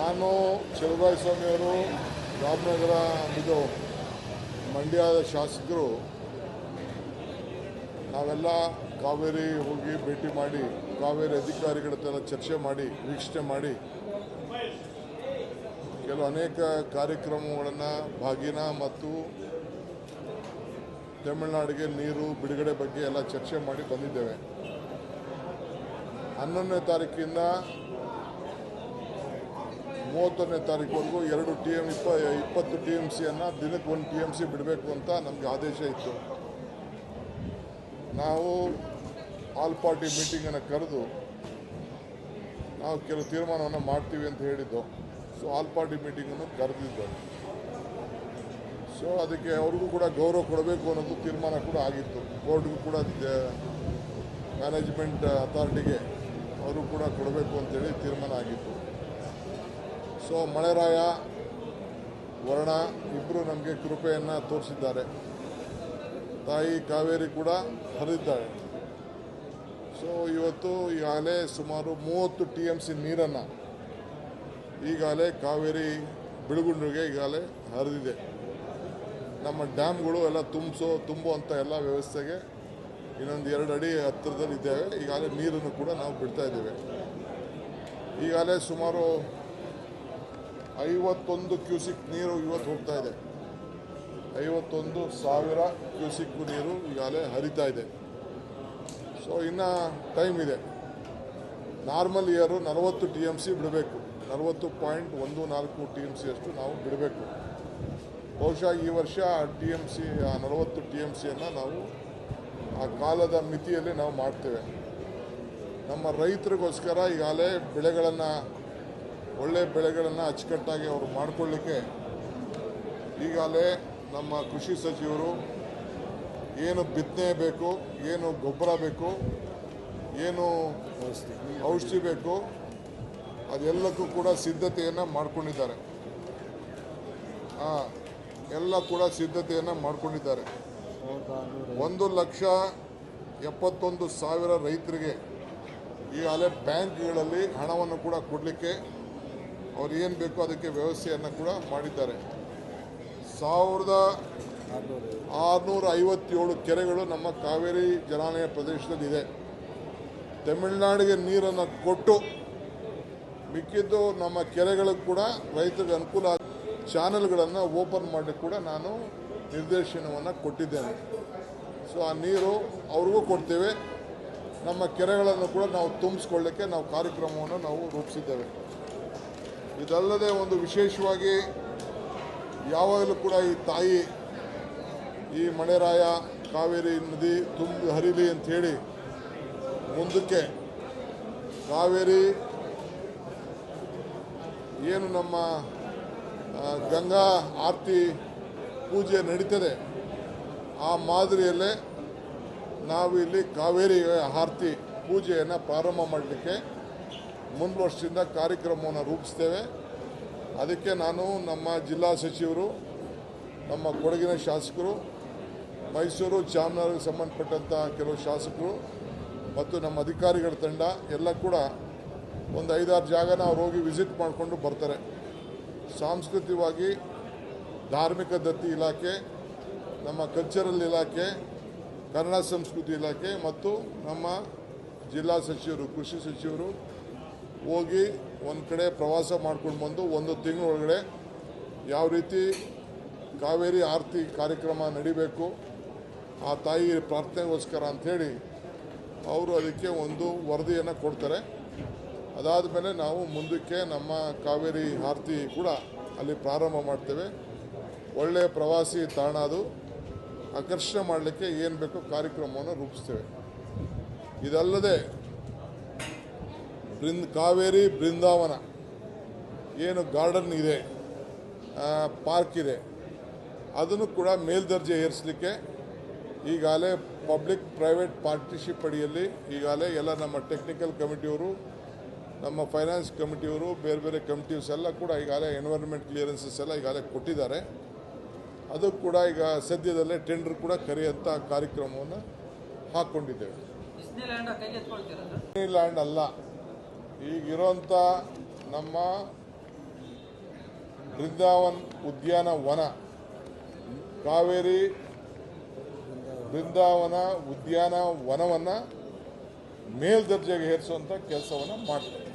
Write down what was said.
ನಾನು ಚಲುರಾಯ ಸ್ವಾಮಿಯವರು ರಾಮನಗರ ಇದು ಮಂಡ್ಯದ ಶಾಸಕರು, ನಾವೆಲ್ಲ ಕಾವೇರಿ ಹೋಗಿ ಭೇಟಿ ಮಾಡಿ, ಕಾವೇರಿ ಅಧಿಕಾರಿಗಳ ಹತ್ರ ಚರ್ಚೆ ಮಾಡಿ, ವೀಕ್ಷಣೆ ಮಾಡಿ, ಕೆಲವು ಅನೇಕ ಕಾರ್ಯಕ್ರಮಗಳನ್ನು ಭಾಗಿನ ಮತ್ತು ತಮಿಳುನಾಡಿಗೆ ನೀರು, ಬಿಡುಗಡೆ ಬಗ್ಗೆ ಎಲ್ಲ ಚರ್ಚೆ ಮಾಡಿ ಬಂದಿದ್ದೇವೆ. ಹನ್ನೊಂದನೇ ತಾರೀಕಿಂದ ಮೂವತ್ತೊಂದನೇ ತಾರೀಕುವರೆಗೂ ಎರಡು ಟಿ ಎಂ ಇಪ್ಪ, ಇಪ್ಪತ್ತು ಟಿ ಎಂ ಸಿಯನ್ನು ದಿನಕ್ಕೆ ಒಂದು ಟಿ ಎಂ ಸಿ ಬಿಡಬೇಕು ಅಂತ ನಮಗೆ ಆದೇಶ ಇತ್ತು. ನಾವು ಆಲ್ ಪಾರ್ಟಿ ಮೀಟಿಂಗನ್ನು ಕರೆದು ನಾವು ಕೆಲವು ತೀರ್ಮಾನವನ್ನು ಮಾಡ್ತೀವಿ ಅಂತ ಹೇಳಿದ್ದು. ಸೊ ಆಲ್ ಪಾರ್ಟಿ ಮೀಟಿಂಗನ್ನು ಕರೆದಿದ್ದು. ಸೊ ಅದಕ್ಕೆ ಅವ್ರಿಗೂ ಕೂಡ ಗೌರವ ಕೊಡಬೇಕು ಅನ್ನೋದು ತೀರ್ಮಾನ ಕೂಡ ಆಗಿತ್ತು. ಬೋರ್ಡ್ಗೂ ಕೂಡ ಮ್ಯಾನೇಜ್ಮೆಂಟ್ ಅಥಾರಿಟಿಗೆ ಅವರು ಕೂಡ ಕೊಡಬೇಕು ಅಂತೇಳಿ ತೀರ್ಮಾನ ಆಗಿತ್ತು. ಸೊ, ಮಳೆರಾಯ, ವರ್ಣ ಇಬ್ಬರು ನಮಗೆ ಕೃಪೆಯನ್ನು ತೋರಿಸಿದ್ದಾರೆ. ತಾಯಿ ಕಾವೇರಿ ಕೂಡ ಹರಿದಿದ್ದಾಳೆ. ಸೊ, ಇವತ್ತು ಈಗಾಗಲೇ ಸುಮಾರು ಮೂವತ್ತು ಟಿ ಎಂ ಸಿ ನೀರನ್ನು ಈಗಾಗಲೇ ಕಾವೇರಿ ಬಿಳುಗುಂಡ್ರಿಗೆ ಈಗಾಗಲೇ ಹರಿದಿದೆ. ನಮ್ಮ ಡ್ಯಾಮ್ಗಳು ಎಲ್ಲ ತುಂಬಿಸೋ, ತುಂಬುವಂಥ ಎಲ್ಲ ವ್ಯವಸ್ಥೆಗೆ ಇನ್ನೊಂದು ಎರಡು ಅಡಿ ಹತ್ತಿರದಲ್ಲಿ ಇದ್ದೇವೆ ಈಗಾಗಲೇ ನೀರನ್ನು ಕೂಡ ನಾವು ಬಿಡ್ತಾ ಇದ್ದೇವೆ. ಈಗಾಗಲೇ ಸುಮಾರು ಐವತ್ತೊಂದು ಕ್ಯೂಸಿಕ್ ನೀರು ಇವತ್ತು ಹೋಗ್ತಾ ಇದೆ. ಐವತ್ತೊಂದು ಸಾವಿರ ಕ್ಯೂಸಿಕ್ ನೀರು ಈಗಾಗಲೇ ಹರಿತಾ ಇದೆ. ಸೊ ಇನ್ನು ಟೈಮ್ ಇದೆ. ನಾರ್ಮಲ್ ಇಯರು ನಲವತ್ತು ಟಿ ಎಂ ಸಿ ಬಿಡಬೇಕು. ನಲವತ್ತು ಪಾಯಿಂಟ್ ಒಂದು ನಾಲ್ಕು ಟಿ ಎಂ ಸಿ ಅಷ್ಟು ನಾವು ಬಿಡಬೇಕು. ಬಹುಶಃ ಈ ವರ್ಷ ಟಿ ಎಂ ಸಿ ಆ ನಲವತ್ತು ಟಿ ಎಂ ಸಿಯನ್ನು ನಾವು ಆ ಕಾಲದ ಮಿತಿಯಲ್ಲಿ ನಾವು ಮಾಡ್ತೇವೆ. ನಮ್ಮ ರೈತರಿಗೋಸ್ಕರ ಈಗಾಗಲೇ ಬೆಳೆಗಳನ್ನು ಒಳ್ಳೆಯ ಬೆಳೆಗಳನ್ನು ಅಚ್ಚುಕಟ್ಟಾಗಿ ಅವರು ಮಾಡಿಕೊಳ್ಳಿಕ್ಕೆ ಈಗಾಗಲೇ ನಮ್ಮ ಕೃಷಿ ಸಚಿವರು ಏನು ಬಿತ್ತನೆ ಬೇಕು, ಏನು ಗೊಬ್ಬರ ಬೇಕು, ಏನು ಔಷಧಿ ಬೇಕು, ಅದೆಲ್ಲಕ್ಕೂ ಕೂಡ ಸಿದ್ಧತೆಯನ್ನು ಮಾಡಿಕೊಂಡಿದ್ದಾರೆ. ಹಾಂ ಎಲ್ಲ ಕೂಡ ಸಿದ್ಧತೆಯನ್ನು ಮಾಡಿಕೊಂಡಿದ್ದಾರೆ. ಒಂದು ಲಕ್ಷ ಎಪ್ಪತ್ತೊಂದು ಸಾವಿರ ರೈತರಿಗೆ ಈಗಾಗಲೇ ಬ್ಯಾಂಕ್ಗಳಲ್ಲಿ ಹಣವನ್ನು ಕೂಡ ಕೊಡಲಿಕ್ಕೆ ಅವ್ರು ಏನು ಬೇಕೋ ಅದಕ್ಕೆ ವ್ಯವಸ್ಥೆಯನ್ನು ಕೂಡ ಮಾಡಿದ್ದಾರೆ. ಸಾವಿರದ ಆರುನೂರ ಐವತ್ತೇಳು ಕೆರೆಗಳು ನಮ್ಮ ಕಾವೇರಿ ಜಲಾನಯ ಪ್ರದೇಶದಲ್ಲಿದೆ. ತಮಿಳುನಾಡಿಗೆ ನೀರನ್ನು ಕೊಟ್ಟು ಮಿಕ್ಕಿದ್ದು ನಮ್ಮ ಕೆರೆಗಳಿಗೆ ಕೂಡ ರೈತರಿಗೆ ಅನುಕೂಲ ಚಾನಲ್ಗಳನ್ನು ಓಪನ್ ಮಾಡಿ ಕೂಡ ನಾನು ನಿರ್ದೇಶನವನ್ನು ಕೊಟ್ಟಿದ್ದೇನೆ. ಸೊ, ಆ ನೀರು ಅವ್ರಿಗೂ ಕೊಡ್ತೇವೆ. ನಮ್ಮ ಕೆರೆಗಳನ್ನು ಕೂಡ ನಾವು ತುಂಬಿಸ್ಕೊಳ್ಳಿಕ್ಕೆ ನಾವು ಕಾರ್ಯಕ್ರಮವನ್ನು ನಾವು ರೂಪಿಸಿದ್ದೇವೆ. ಇದಲ್ಲದೆ ಒಂದು ವಿಶೇಷವಾಗಿ ಯಾವಾಗಲೂ ಕೂಡ ಈ ತಾಯಿ, ಈ ಮಣೆರಾಯ ಕಾವೇರಿ ನದಿ ತುಂಬಿ ಹರಿಲಿ ಅಂಥೇಳಿ ಮುಂದಕ್ಕೆ ಕಾವೇರಿ ಏನು ನಮ್ಮ ಗಂಗಾ ಆರತಿ ಪೂಜೆ ನಡೀತದೆ, ಆ ಮಾದರಿಯಲ್ಲೇ ನಾವು ಇಲ್ಲಿ ಕಾವೇರಿ ಆರತಿ ಪೂಜೆಯನ್ನು ಪ್ರಾರಂಭ ಮಾಡಲಿಕ್ಕೆ ಮುಂದೆ ವರ್ಷದಿಂದ ಕಾರ್ಯಕ್ರಮವನ್ನು ರೂಪಿಸ್ತೇವೆ. ಅದಕ್ಕೆ ನಾನು ನಮ್ಮ ಜಿಲ್ಲಾ ಸಚಿವರು, ನಮ್ಮ ಕೊಡಗಿನ ಶಾಸಕರು, ಮೈಸೂರು ಚಾಮರಾಜರಿಗೆ ಸಂಬಂಧಪಟ್ಟಂಥ ಕೆಲವು ಶಾಸಕರು ಮತ್ತು ನಮ್ಮ ಅಧಿಕಾರಿಗಳ ತಂಡ ಎಲ್ಲ ಕೂಡ ಒಂದು ಐದಾರು ಜಾಗನ ಅವ್ರು ಹೋಗಿ ವಿಸಿಟ್ ಮಾಡಿಕೊಂಡು ಬರ್ತಾರೆ. ಸಾಂಸ್ಕೃತಿಕವಾಗಿ ಧಾರ್ಮಿಕ ದತ್ತಿ ಇಲಾಖೆ, ನಮ್ಮ ಕಲ್ಚರಲ್ ಇಲಾಖೆ, ಕನ್ನಡ ಸಂಸ್ಕೃತಿ ಇಲಾಖೆ ಮತ್ತು ನಮ್ಮ ಜಿಲ್ಲಾ ಸಚಿವರು, ಕೃಷಿ ಸಚಿವರು ಹೋಗಿ ಒಂದು ಕಡೆ ಪ್ರವಾಸ ಮಾಡ್ಕೊಂಡು ಬಂದು ಒಂದು ತಿಂಗಳೊಳಗಡೆ ಯಾವ ರೀತಿ ಕಾವೇರಿ ಆರತಿ ಕಾರ್ಯಕ್ರಮ ನಡಿಬೇಕು, ಆ ತಾಯಿ ಪ್ರಾರ್ಥನೆಗೋಸ್ಕರ ಅಂಥೇಳಿ ಅವರು ಅದಕ್ಕೆ ಒಂದು ವರದಿಯನ್ನು ಕೊಡ್ತಾರೆ. ಅದಾದ ಮೇಲೆ ನಾವು ಮುಂದಕ್ಕೆ ನಮ್ಮ ಕಾವೇರಿ ಆರತಿ ಕೂಡ ಅಲ್ಲಿ ಪ್ರಾರಂಭ ಮಾಡ್ತೇವೆ. ಒಳ್ಳೆಯ ಪ್ರವಾಸಿ ತಾಣ ಅದು. ಆಕರ್ಷಣೆ ಮಾಡಲಿಕ್ಕೆ ಏನು ಬೇಕೋ ಕಾರ್ಯಕ್ರಮವನ್ನು ರೂಪಿಸ್ತೇವೆ. ಇದಲ್ಲದೆ ಬೃಂದ್ ಕಾವೇರಿ ಬೃಂದಾವನ. ಏನು ಗಾರ್ಡನ್ ಇದೆ ಪಾರ್ಕ್ ಇದೆ ಅದನ್ನು ಕೂಡ ಮೇಲ್ದರ್ಜೆ ಏರಿಸಲಿಕ್ಕೆ ಈಗಾಗಲೇ ಪಬ್ಲಿಕ್ ಪ್ರೈವೇಟ್ ಪಾರ್ಟ್ನರ್ಶಿಪ್ ಅಡಿಯಲ್ಲಿ ಈಗಾಗಲೇ ಎಲ್ಲ ನಮ್ಮ ಟೆಕ್ನಿಕಲ್ ಕಮಿಟಿಯವರು ನಮ್ಮ ಫೈನಾನ್ಸ್ ಕಮಿಟಿಯವರು ಬೇರೆ ಬೇರೆ ಕಮಿಟೀಸ್ ಎಲ್ಲ ಕೂಡ ಈಗಾಗಲೇ ಎನ್ವೈರ್ಮೆಂಟ್ ಕ್ಲಿಯರೆನ್ಸಸ್ ಎಲ್ಲ ಈಗಾಗಲೇ ಕೊಟ್ಟಿದ್ದಾರೆ. ಅದು ಕೂಡ ಈಗ ಸದ್ಯದಲ್ಲೇ ಟೆಂಡರ್ ಕೂಡ ಕರೆಯುವಂಥ ಕಾರ್ಯಕ್ರಮವನ್ನು ಹಾಕ್ಕೊಂಡಿದ್ದೇವೆ ಲ್ಯಾಂಡ್ ಅಲ್ಲ. ಈಗಿರೋಂಥ ನಮ್ಮ ಬೃಂದಾವನ್ ಉದ್ಯಾನವನ ಕಾವೇರಿ ಬೃಂದಾವನ ಉದ್ಯಾನವನವನ್ನು ಮೇಲ್ದರ್ಜೆಗೆ ಏರಿಸುವಂಥ ಕೆಲಸವನ್ನು ಮಾಡ್ತಾರೆ